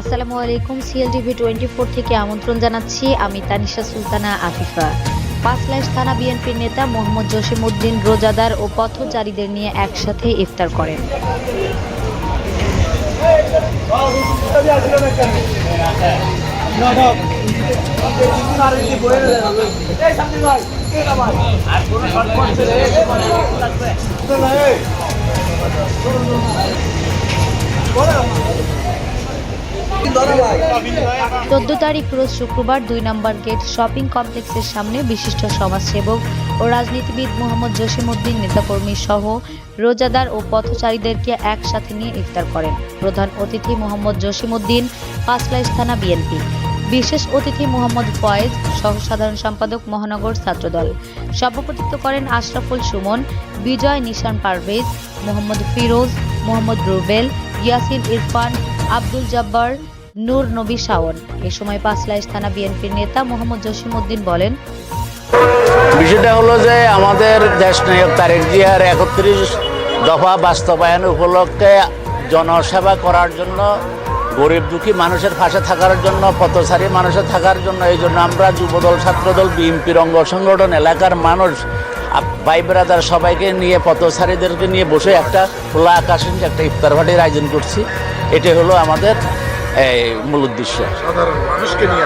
আসসালামু আলাইকুম CLTV twenty four থেকে আমন্ত্রণ জানাচ্ছি আমি তানিশা সুলতানা আফিফা। পাঁচলাইশ থানা বিএনপির নেতা মোহাম্মদ জসিমউদ্দিন রোজাদার ও পথচারীদের নিয়ে একসাথে ইফতার করেন। চোদ্দ তারিখ রোজ শুক্রবার দুই নম্বর গেট শপিং কমপ্লেক্সের সামনে বিশিষ্ট সমাজসেবক ও রাজনীতিবিদ মোহাম্মদ জসিমউদ্দিন, নেতাকর্মী সহ রোজাদার ও পথচারীদেরকে একসাথে নিয়ে ইফতার করেন। প্রধান অতিথি মোহাম্মদ জসিমউদ্দিন, পাঁচলাইশ থানা বিএনপি। বিশেষ অতিথি মোহাম্মদ ফয়েজ সহ সাধারণ সম্পাদক মহানগর ছাত্রদল। সভাপতিত্ব করেন আশরাফুল সুমন, বিজয় নিশান পারভেজ, মোহাম্মদ ফিরোজ, মোহাম্মদ রুবেল, ইয়াসিন ইরফান, আব্দুল জব্বার নূর নবী শাওন। এ সময় পাঁচলাইশ থানা বিএনপির নেতা মোহাম্মদ জসিমউদ্দিন বলেন, বিষয়টা হলো যে আমাদের দেশ নায়ক তারেক জিয়ার একত্রিশ দফা বাস্তবায়ন উপলক্ষে জনসেবা করার জন্য, গরিব দুঃখী মানুষের পাশে থাকার জন্য, পথচারী মানুষের থাকার জন্য, এই জন্য আমরা যুবদল, ছাত্রদল, বিএনপির অঙ্গ সংগঠন, এলাকার মানুষ ভাই ব্রাদার সবাইকে নিয়ে, পথচারীদেরকে নিয়ে বসে একটা খোলা আকাশে একটা ইফতার ভাটির আয়োজন করছি। এটি হলো আমাদের এই মূল উদ্দেশ্য। সাধারণ মানুষকে নিয়ে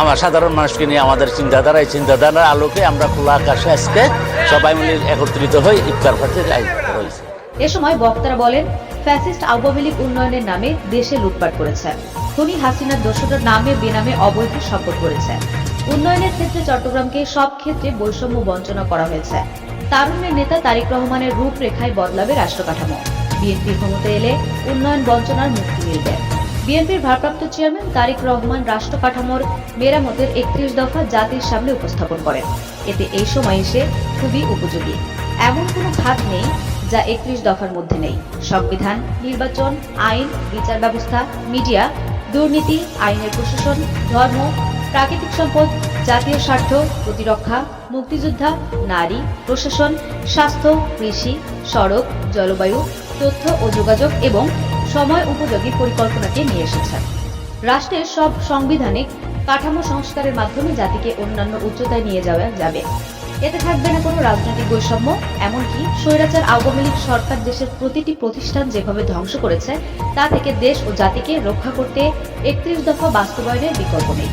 আমার সাধারণ মানুষকে নিয়ে আমাদের চিন্তাধারা এই চিন্তাধারার আলোকে আমরা খোলা আকাশে আজকে সবাই মিলে একত্রিত হয়ে ইফতার পার্টির আয়োজন রয়েছে। এ সময় বক্তারা বলেন ফ্যাসিস্ট আওয়ামী লীগ উন্নয়নের নামে দেশে লুটপাট করেছে। খুনি হাসিনার দোষটার নামে বেনামে অবৈধ সম্পদ করেছে। উন্নয়নের ক্ষেত্রে চট্টগ্রামকে সব ক্ষেত্রে বৈষম্য বঞ্চনা করা হয়েছে। তারুণ্যের নেতা তারিক রহমানের রূপরেখায় বদলাবে রাষ্ট্রকাঠামো। বিএনপি ক্ষমতা এলে উন্নয়ন বঞ্চনার মুক্তি মিলবে। বিএনপির ভারপ্রাপ্ত চেয়ারম্যান তারিক রহমান রাষ্ট্র কাঠামোর মেরামতের একত্রিশ দফা জাতির সামনে উপস্থাপন করেন। এতে এই সময় এসে খুবই উপযোগী। এমন কোনো খাত নেই যা একত্রিশ দফার মধ্যে নেই। সংবিধান, নির্বাচন, আইন, বিচার ব্যবস্থা, মিডিয়া, দুর্নীতি, আইনের প্রশাসন, ধর্ম, প্রাকৃতিক সম্পদ, জাতীয় স্বার্থ, প্রতিরক্ষা, মুক্তিযোদ্ধা, নারী, প্রশাসন, স্বাস্থ্য, কৃষি, সড়ক, জলবায়ু, তথ্য ও যোগাযোগ এবং সময় উপযোগী পরিকল্পনাকে নিয়ে এসেছে। রাষ্ট্রের সব সাংবিধানিক কাঠামো সংস্কারের মাধ্যমে জাতিকে অন্যান্য উচ্চতায় নিয়ে যাওয়া যাবে। এতে থাকবে না কোনো রাজনৈতিক বৈষম্য, এমনকি স্বৈরাচার আওয়ামী লীগ সরকার দেশের প্রতিটি প্রতিষ্ঠান যেভাবে ধ্বংস করেছে, তা থেকে দেশ ও জাতিকে রক্ষা করতে একত্রিশ দফা বাস্তবায়নের বিকল্প নেই।